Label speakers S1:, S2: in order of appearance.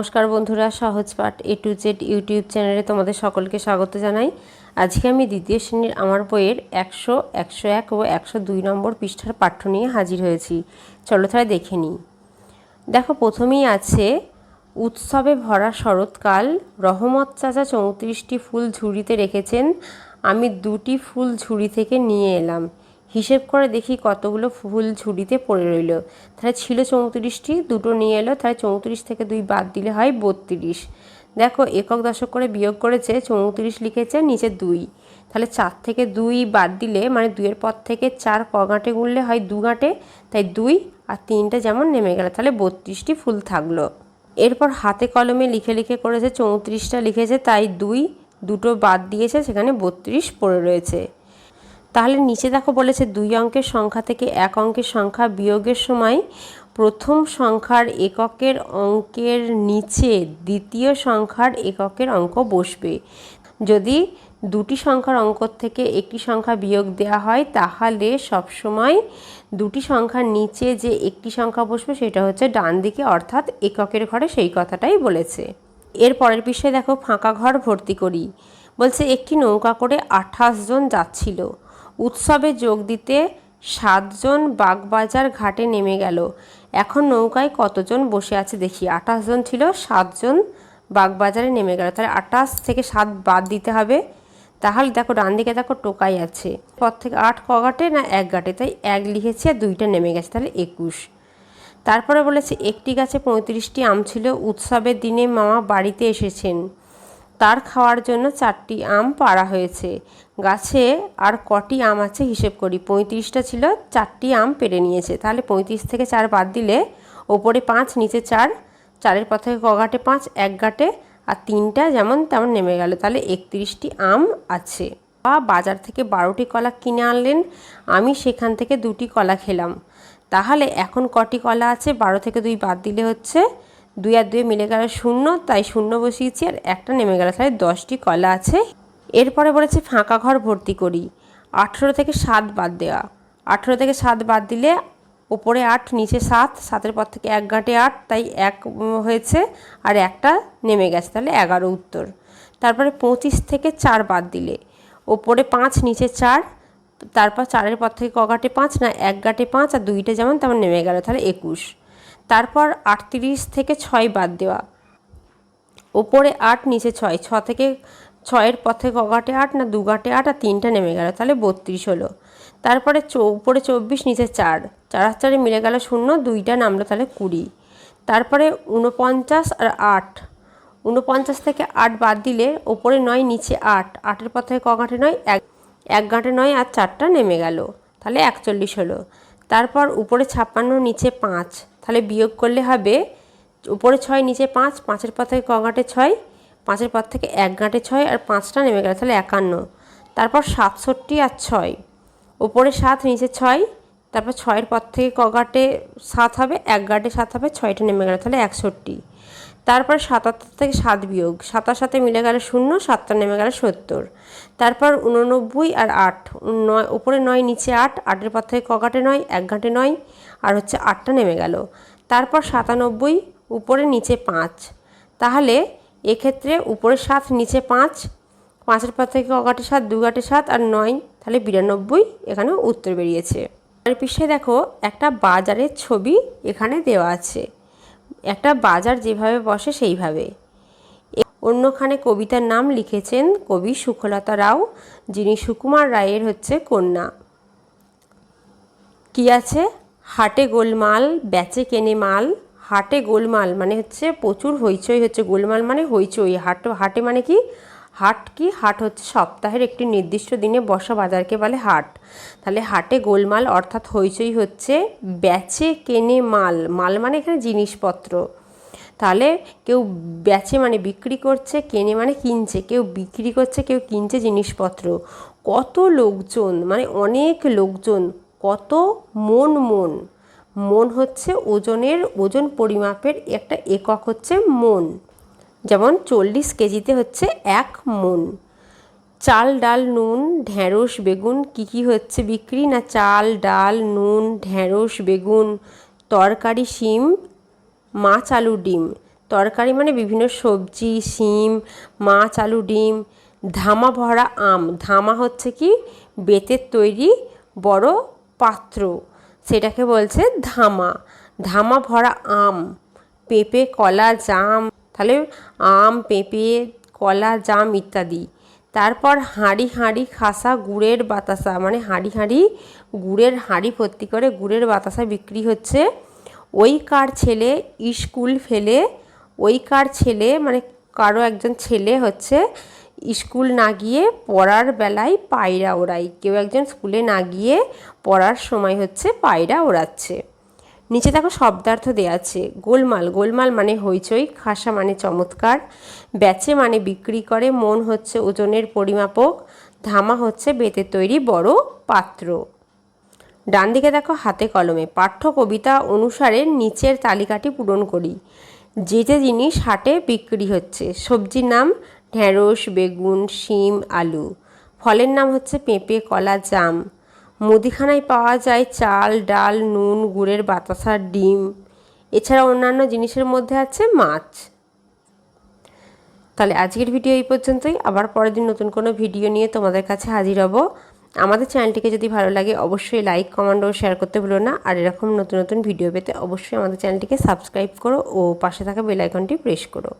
S1: নমস্কার বন্ধুরা, সহজ পাঠ এ টু জেড ইউটিউব চ্যানেলে তোমাদের সকলকে স্বাগত জানাই। আজকে আমি দ্বিতীয় শ্রেণির আমার বইয়ের একশো একশো এক ও একশো দুই নম্বর পৃষ্ঠার পাঠ্য নিয়ে হাজির হয়েছি। চলো তাহলে দেখে নিই। দেখো, প্রথমেই আছে, উৎসবে ভরা শরৎকাল, রহমত চাচা চৌত্রিশটি ফুল ঝুড়িতে রেখেছেন, আমি দুটি ফুল ঝুড়ি থেকে নিয়ে এলাম। হিসেব করে দেখি কতগুলো ফুল ঝুড়িতে পড়ে রইল। তাহলে ছিল চৌত্রিশটি, দুটো নিয়ে এলো, তাহলে চৌত্রিশ থেকে দুই বাদ দিলে হয় বত্রিশ। দেখো, একক দশক করে বিয়োগ করেছে, চৌত্রিশ লিখেছে, নিচে দুই। তাহলে চার থেকে দুই বাদ দিলে মানে দুইয়ের পর থেকে চার ক গাঁটে গুনলে হয় দু গাঁটে তাই দুই আর তিনটা যেমন নেমে গেল, তাহলে বত্রিশটি ফুল থাকল। এরপর হাতে কলমে লিখে লিখে করেছে, চৌত্রিশটা লিখেছে, তাই দুই, দুটো বাদ দিয়েছে, সেখানে বত্রিশ পড়ে রয়েছে। তাহলে নিচে দেখো বলেছে দুই অঙ্কের সংখ্যা থেকে এক অঙ্কের সংখ্যা বিয়োগের সময় প্রথম সংখ্যার এককের অঙ্কের নিচে দ্বিতীয় সংখ্যার এককের অঙ্ক বসবে। যদি দুটি সংখ্যার অঙ্ক থেকে একটি সংখ্যা বিয়োগ দেওয়া হয়, তাহলে সবসময় দুটি সংখ্যার নিচে যে একটি সংখ্যা বসবে, সেটা হচ্ছে ডান দিকে, অর্থাৎ এককের ঘরে সেই কথাটাই বলেছে। এর পরের বিষয়ে দেখো, ফাঁকা ঘর ভর্তি করি। বলছে, একটি নৌকা করে আঠাশ জন যাচ্ছিল। উৎসবে যোগ দিতে সাতজন বাগবাজার ঘাটে নেমে গেল। এখন নৌকায় কতজন বসে আছে দেখি। আঠাশ জন ছিল, সাতজন বাগবাজারে নেমে গেল। তাহলে আঠাশ থেকে সাত বাদ দিতে হবে। তাহলে দেখো, ডান দিকে দেখো টোকাই আছে। পর থেকে আট ক ঘাটে না এক ঘাটে? তাই এক লিখেছে আর দুইটা নেমে গেছে। তাহলে একুশ। তারপরে বলেছে, একটি গাছে পঁয়ত্রিশটি আম ছিল। উৎসবের দিনে মামা বাড়িতে এসেছেন। তার খাওয়ার জন্য চারটি আম পাড়া হয়েছে। গাছে আর কটি আম আছে, হিসেব করি। পঁয়ত্রিশটা ছিল, চারটি আম পেরে নিয়েছে। তাহলে পঁয়ত্রিশ থেকে চার বাদ দিলে ওপরে পাঁচ, নিচে চার, চারের পর থেকে কগাটে পাঁচ, এক গাটে আর তিনটা যেমন তেমন নেমে গেল। তাহলে একত্রিশটি আম আছে। বা বাজার থেকে বারোটি কলা কিনে আনলেন, আমি সেখান থেকে দুটি কলা খেলাম। তাহলে এখন কটি কলা আছে? বারো থেকে দুই বাদ দিলে হচ্ছে দুই আর দুই মিলে গেল শূন্য, তাই শূন্য বসিয়েছি আর একটা নেমে গেল। তাহলে দশটি কলা আছে। এরপরে বলেছে ফাঁকা ঘর ভর্তি করি। আঠেরো থেকে সাত বাদ দেওয়া আঠেরো থেকে সাত বাদ দিলে ওপরে আট, নিচে সাত, সাতের পর থেকে এক গাঁটে আট, তাই এক হয়েছে আর একটা নেমে গেছে। তাহলে এগারো উত্তর। তারপরে পঁচিশ থেকে চার বাদ দিলে। ওপরে পাঁচ, নিচে চার, তারপর চারের পর থেকে কগাটে পাঁচ, না এক গাঁটে পাঁচ, আর দুইটা যেমন তেমন নেমে গেল। তাহলে একুশ। তারপর আটত্রিশ থেকে ছয় বাদ দেওয়া। ওপরে আট, নিচে ছয়। ছ থেকে ছয়ের পথে কগাটে আট না দু গাঁটে আট আর তিনটা নেমে গেল, তাহলে বত্রিশ হলো। তারপরে উপরে চব্বিশ, নিচে চার। চার চারে মিলে গেল শূন্য, দুইটা নামলো তাহলে কুড়ি। তারপরে উনপঞ্চাশ আর আট। উনপঞ্চাশ থেকে আট বাদ দিলে ওপরে নয়, নিচে আট। আটের পথে থেকে ক গাঁটে নয়, এক এক গাঁটে নয় আর চারটা নেমে গেল, তাহলে একচল্লিশ হলো। তারপর উপরে ছাপ্পান্ন, নিচে পাঁচ। তাহলে বিয়োগ করলে হবে উপরে ছয়, নিচে পাঁচ, পাঁচের পর থেকে ক গাঁটে ছয়, পাঁচের পর থেকে এক গাঁটে ছয় আর পাঁচটা নেমে গেল তাহলে একান্ন। তারপর সাতষট্টি আর ছয়, উপরে সাত, নিচে ছয় তারপর ছয়ের পর থেকে ক গাঁটে সাত হবে, এক গাঁটে সাত হবে, ছয়টা নেমে গেল, তাহলে একষট্টি। তারপর সাতাত্তর থেকে সাত বিয়োগ, সাতার সাথে মিলে গেল শূন্য, সাতটা নেমে গেল সত্তর। তারপর উননব্বই আর আট, নয় ওপরে নয়, নিচে আট, আটের পর থেকে কগাটে নয়, এক ঘাটে নয়, আর হচ্ছে আটটা নেমে গেল। তারপর সাতানব্বই, উপরে নিচে পাঁচ। তাহলে এক্ষেত্রে উপরে সাত, নিচে পাঁচ, পাঁচের পর থেকে কগাটে সাত, দু গাটে সাত, আর নয়, তাহলে বিরানব্বই এখানে উত্তর বেরিয়েছে। আর দেখো, একটা বাজারের ছবি এখানে দেওয়া আছে। একটা বাজার যেভাবে বসে সেইভাবে। অন্যখানে কবিতার নাম লিখেছেন কবি সুখলতা রাও, যিনি সুকুমার রায়ের হচ্ছে কন্যা। কি আছে? হাটে গোলমাল, বেচে কেনে মাল। হাটে গোলমাল মানে হচ্ছে প্রচুর হইচই হচ্ছে। গোলমাল মানে হইচই। হাট, হাটে মানে কি? হাট কি? হাট হচ্ছে সপ্তাহের একটি নির্দিষ্ট দিনে বসা বাজারকে বলে হাট। তাহলে হাটে গোলমাল অর্থাৎ হইচই হচ্ছে বেচে কেনে মাল। মাল মানে এখানে জিনিসপত্র। তাহলে কেউ বেচে মানে বিক্রি করছে, কেনে মানে কিনছে। কেউ বিক্রি করছে, কেউ কিনছে জিনিসপত্র। কত লোকজন মানে অনেক লোকজন, কত মন মন। মন হচ্ছে ওজনের, ওজন পরিমাপের একটা একক হচ্ছে মন। যেমন চল্লিশ কেজিতে হচ্ছে এক মন। চাল, ডাল, নুন ঢ্যাঁড়স বেগুন, কী কী হচ্ছে বিক্রি? না চাল, ডাল, নুন ঢ্যাঁড়স বেগুন, তরকারি, শিম, মাছ, আলু, ডিম। তরকারি মানে বিভিন্ন সবজি, শিম, মাছ, আলু, ডিম, ধামা ভরা আম। ধামা হচ্ছে কি? বেতের তৈরি বড় পাত্র। সেটাকে বলছে ধামা। ধামা ভরা আম, পেঁপে, কলা, জাম তাহলে আম, পেঁপে, কলা, জাম ইত্যাদি। তারপর হাঁড়ি হাঁড়ি, খাসা, গুড়ের বাতাসা মানে হাঁড়ি হাঁড়ি, গুড়ের হাঁড়ি ভর্তি করে গুড়ের বাতাসা বিক্রি হচ্ছে। ওই কার ছেলে স্কুল ফেলে, ওই কার ছেলে মানে কারও একজন ছেলে হচ্ছে, স্কুল না গিয়ে পড়ার বেলায় পায়রা ওড়ায়। কেউ একজন স্কুলে না গিয়ে পড়ার সময় হচ্ছে পায়রা ওড়াচ্ছে। নিচে দেখো শব্দার্থ দেওয়া আছে, গোলমাল। গোলমাল মানে হইচই, খাসা মানে চমৎকার বেচে মানে বিক্রি করে, মন হচ্ছে ওজনের পরিমাপক, ধামা হচ্ছে বেতের তৈরি বড় পাত্র। ডান দিকে দেখো হাতে কলমে, পাঠ্য কবিতা অনুসারে নিচের তালিকাটি পূরণ করি। যে যে জিনিস হাটে বিক্রি হচ্ছে, সবজির নাম ঢেঁড়স, বেগুন, শিম, আলু। ফলের নাম হচ্ছে পেঁপে, কলা, জাম। মুদিখানায় পাওয়া যায় চাল, ডাল, নুন, গুড়ের বাতাসা, ডিম। এছাড়া অন্যান্য জিনিসের মধ্যে আছে মাছ। তাহলে আজকের ভিডিও এই পর্যন্তই। আবার পরের দিন নতুন কোনো ভিডিও নিয়ে তোমাদের কাছে হাজির হব। আমাদের চ্যানেলটিকে যদি ভালো লাগে, অবশ্যই লাইক কমেন্ট ও শেয়ার করতে ভুলো না। আর এরকম নতুন নতুন ভিডিও পেতে অবশ্যই আমাদের চ্যানেলটিকে সাবস্ক্রাইব করো ও পাশে থাকা বেল আইকনটি প্রেস করো।